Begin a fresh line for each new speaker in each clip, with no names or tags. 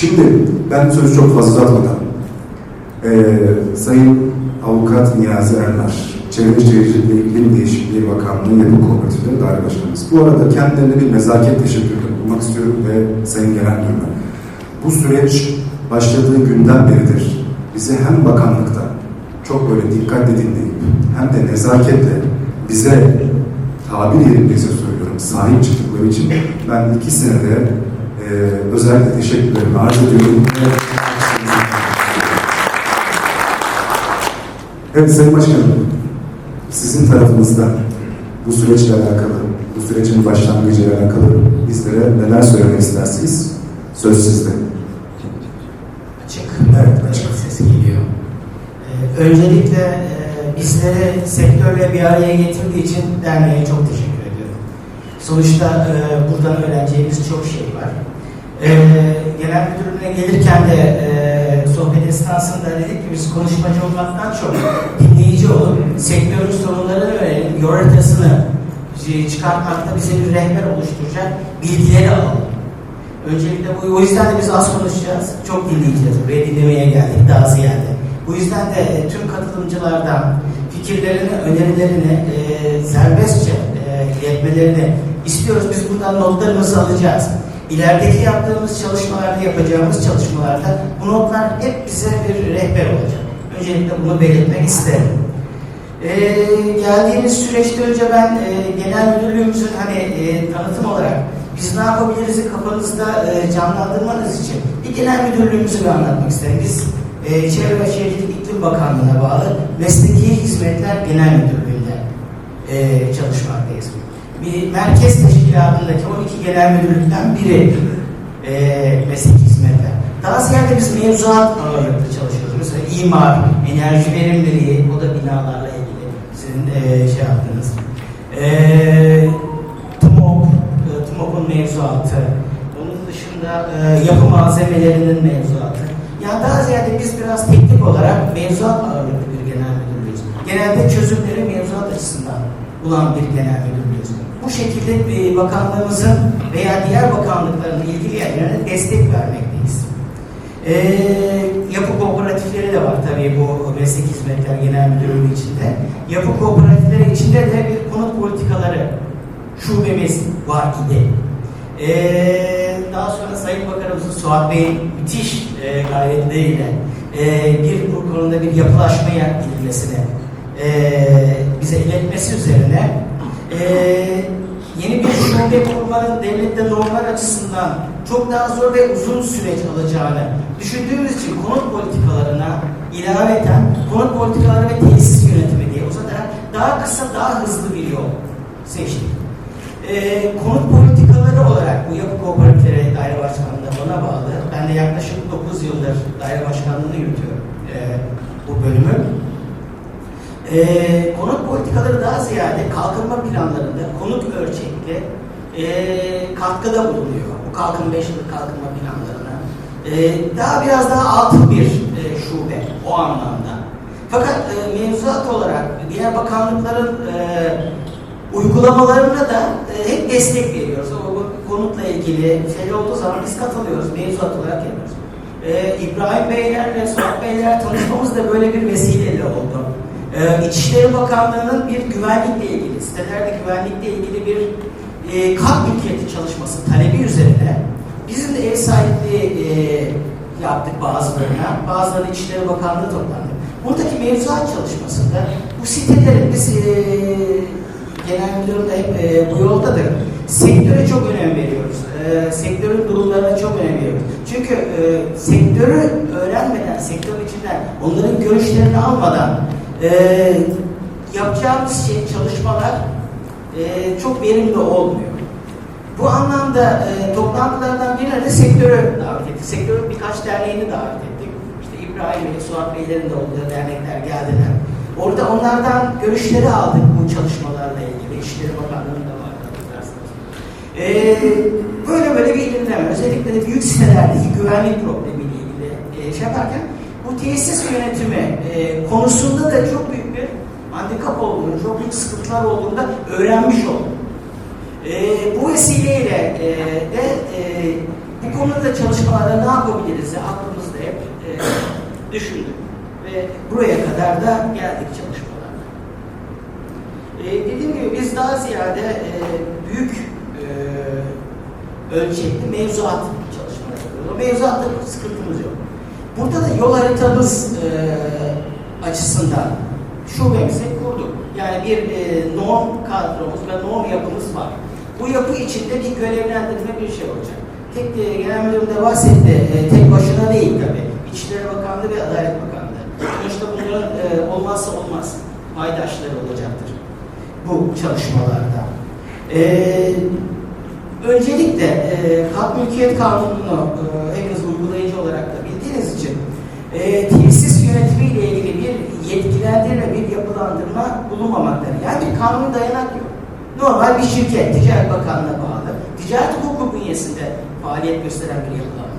Şimdi ben sözü çok fazla uzatmadan eee Sayın Avukat Niyazi Ernar, Çevre Şehircilik ve İklim Değişikliği Bakanlığı Yapı Kooperatifleri Daire Başkanımız. Bu arada kendilerine bir nezaket teşekkürü bulmak istiyorum ve Sayın Genel Müdürüme. Bu süreç başladığı günden beridir bize hem bakanlıkta çok böyle dikkatle dinleyip hem de nezaketle bize tabir yerindeyse söylüyorum sahip çıktıkları için ben iki senede e, özellikle teşekkürlerimi arz ediyorum. Evet Sayın Başkanım, sizin tarafınızda bu süreçle alakalı, bu sürecin başlangıcıyla alakalı bizlere neler söylemek istersiniz? Söz sizde.
Açık.
Evet, açık.
Ses geliyor. Ee, öncelikle e, bizleri sektörle bir araya getirdiği için derneğe çok teşekkür ediyorum. Sonuçta e, buradan öğreneceğimiz çok şey var. E, genel müdürlüğüne gelirken de e, sohbet esnasında dedik ki biz konuşmacı olmaktan çok dinleyici olup sektörün sorunlarını öğrenelim, yol haritasını çıkartmakta bize bir rehber oluşturacak bilgileri alalım. Öncelikle bu, o yüzden de biz az konuşacağız. Çok dinleyeceğiz. Buraya dinlemeye geldik daha ziyade. Bu yüzden de e, tüm katılımcılardan fikirlerini, önerilerini e, serbestçe e, iletmelerini istiyoruz. Biz buradan notlarımızı alacağız. İlerideki yaptığımız çalışmalarda, yapacağımız çalışmalarda bu notlar hep bize bir rehber olacak. Öncelikle bunu belirtmek isterim. Ee, geldiğimiz süreçte önce ben e, genel müdürlüğümüzün hani e, tanıtım olarak biz ne yapabiliriz'i kafanızda e, canlandırmanız için bir genel müdürlüğümüzü bir anlatmak isterim. Biz e, Çevre ve Şehircilik İklim Bakanlığı'na bağlı Mesleki Hizmetler Genel Müdürlüğü'nde e, çalışmaktayız. Bir merkez teşkilatındaki 12 genel müdürlükten biri e, mesleki hizmetler. Daha ziyade biz mevzuat ağırlıklı çalışıyoruz. Mesela imar, enerji verimliliği, o da binalarla ilgili sizin e, şey yaptığınız. E, TMOP, e, TMOP'un mevzuatı, onun dışında e, yapı malzemelerinin mevzuatı. Yani daha ziyade biz biraz teknik olarak mevzuat ağırlıklı bir genel müdürlüğüz. Genelde çözümleri mevzuat açısından bulan bir genel müdürlüğüz. Bu şekilde e, bakanlığımızın veya diğer bakanlıkların ilgili yerlerine destek vermekteyiz. Ee, yapı kooperatifleri de var tabii bu meslek hizmetler genel müdürlüğü içinde. Yapı kooperatifleri içinde de bir konut politikaları şubemiz var idi. Ee, daha sonra Sayın Bakanımızın Suat Bey'in müthiş e, gayretleriyle e, bir bu konuda bir yapılaşmaya gidilmesine e, bize iletmesi üzerine e, yeni bir şube kurmanın devlette normlar açısından çok daha zor ve uzun süreç alacağını düşündüğümüz için konut politikalarına ilaveten konut politikaları ve tesis yönetimi diye uzatarak daha kısa, daha hızlı bir yol seçtik. Ee, konut politikaları olarak bu yapı kooperatifleri daire başkanlığında bana bağlı. Ben de yaklaşık 9 yıldır daire başkanlığını yürütüyorum ee, bu bölümü. Ee, konut politikaları daha ziyade kalkınma planlarında konut ölçekli e, katkıda bulunuyor. Bu kalkın 5 yıllık kalkınma planlarına. Ee, daha biraz daha altın bir e, şube o anlamda. Fakat e, mevzuat olarak diğer bakanlıkların e, uygulamalarına da e, hep destek veriyoruz. O bu konutla ilgili şey olduğu zaman biz katılıyoruz. Mevzuat olarak yapıyoruz. E, İbrahim Beyler ve Suat Beyler tanışmamız da böyle bir vesileyle oldu. Ee, İçişleri Bakanlığı'nın bir güvenlikle ilgili, sitelerde güvenlikle ilgili bir e, kat mülkiyeti çalışması talebi üzerine bizim de ev sahipliği e, yaptık bazılarına, bazıları İçişleri Bakanlığı toplandı. Buradaki mevzuat çalışmasında bu sitelerin biz e, genel müdürüm hep e, bu yoldadır. Sektöre çok önem veriyoruz. E, sektörün durumlarına çok önem veriyoruz. Çünkü e, sektörü öğrenmeden, sektör içinden onların görüşlerini almadan e, yapacağımız şey, çalışmalar e, çok verimli olmuyor. Bu anlamda e, toplantılardan birine sektörü davet ettik. Sektörün birkaç derneğini davet ettik. İşte İbrahim Bey, Suat Beylerin de olduğu dernekler geldiler. Orada onlardan görüşleri aldık bu çalışmalarla ilgili. İşleri Bakanlığı'nda var hatırlarsınız. E, böyle böyle bir ilerleme. Özellikle de büyük sitelerdeki güvenlik problemiyle ilgili e, şey yaparken bu tesis yönetimi e, konusunda da çok büyük bir handikap olduğunu, çok büyük sıkıntılar olduğunu da öğrenmiş oldum. E, bu vesileyle e, de e, bu konuda çalışmalarda ne yapabiliriz aklımızda hep e, düşündük. Ve buraya kadar da geldik çalışmalarla. E, dediğim gibi biz daha ziyade e, büyük e, ölçekli mevzuat çalışmaları yapıyoruz. O mevzuatta sıkıntımız yok. Burada da yol haritamız e, açısından şubemizi kurduk. Yani bir e, norm kadromuz ve norm yapımız var. Bu yapı içinde bir görevlendirme bir şey olacak. Tek e, genel müdürüm bahsetti, e, tek başına değil tabii. İçişleri Bakanlığı ve Adalet Bakanlığı. Sonuçta bunların e, olmazsa olmaz paydaşları olacaktır bu çalışmalarda. E, öncelikle e, Halk Mülkiyet Kanunu'nu e, hepiniz uygulayıcı olarak da bildiğiniz için e, tesis yönetimiyle ilgili bir yetkilendirme, bir yapılandırma bulunmamaktadır. Yani bir kanuni dayanak yok. Normal bir şirket, Ticaret Bakanlığı'na bağlı, ticaret hukuku bünyesinde faaliyet gösteren bir yapılanma.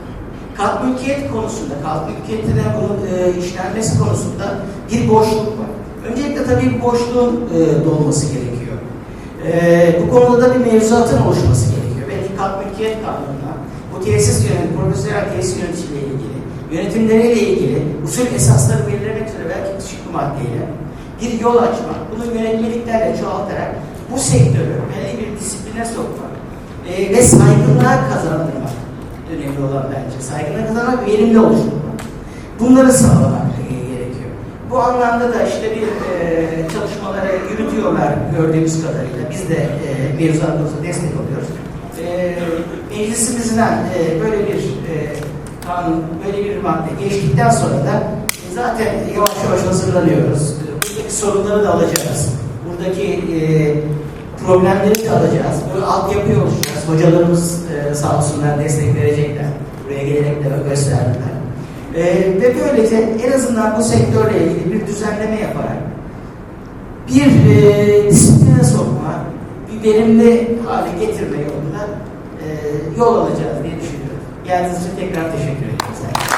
Kalk mülkiyet konusunda, kalk mülkiyette de bunun e, işlenmesi konusunda bir boşluk var. Öncelikle tabii boşluğun e, dolması gerekiyor. E, bu konuda da bir mevzuatın oluşması gerekiyor. Belki kalk mülkiyet kanununa, bu tesis yönetimi, profesyonel tesis yöneticiliği ilgili, yönetimleriyle ilgili usul esasları belirlemek üzere belki küçük bir maddeyle bir yol açmak, bunu yönetmeliklerle çoğaltarak bu sektörü belli bir disipline sokmak e, ve saygınlığa kazandırmak önemli olan bence. Saygınlığa kazanmak, verimli oluşturmak. Bunları sağlamak e, gerekiyor. Bu anlamda da işte bir e, çalışmaları yürütüyorlar gördüğümüz kadarıyla. Biz de e, mevzuatımıza destek oluyoruz. E, meclisimizden e, böyle bir e, kanun, böyle bir madde geçtikten sonra da zaten yavaş yavaş hazırlanıyoruz. Buradaki sorunları da alacağız. Buradaki e, problemleri de alacağız. Böyle altyapıyı oluşturacağız. Hocalarımız e, sağ olsunlar destek verecekler. Buraya gelerek de gösterdiler. E, ve böylece en azından bu sektörle ilgili bir düzenleme yaparak bir e, disipline sokma, bir verimli hale getirme yolunda e, yol alacağız. Geldiğiniz için tekrar teşekkür ederim.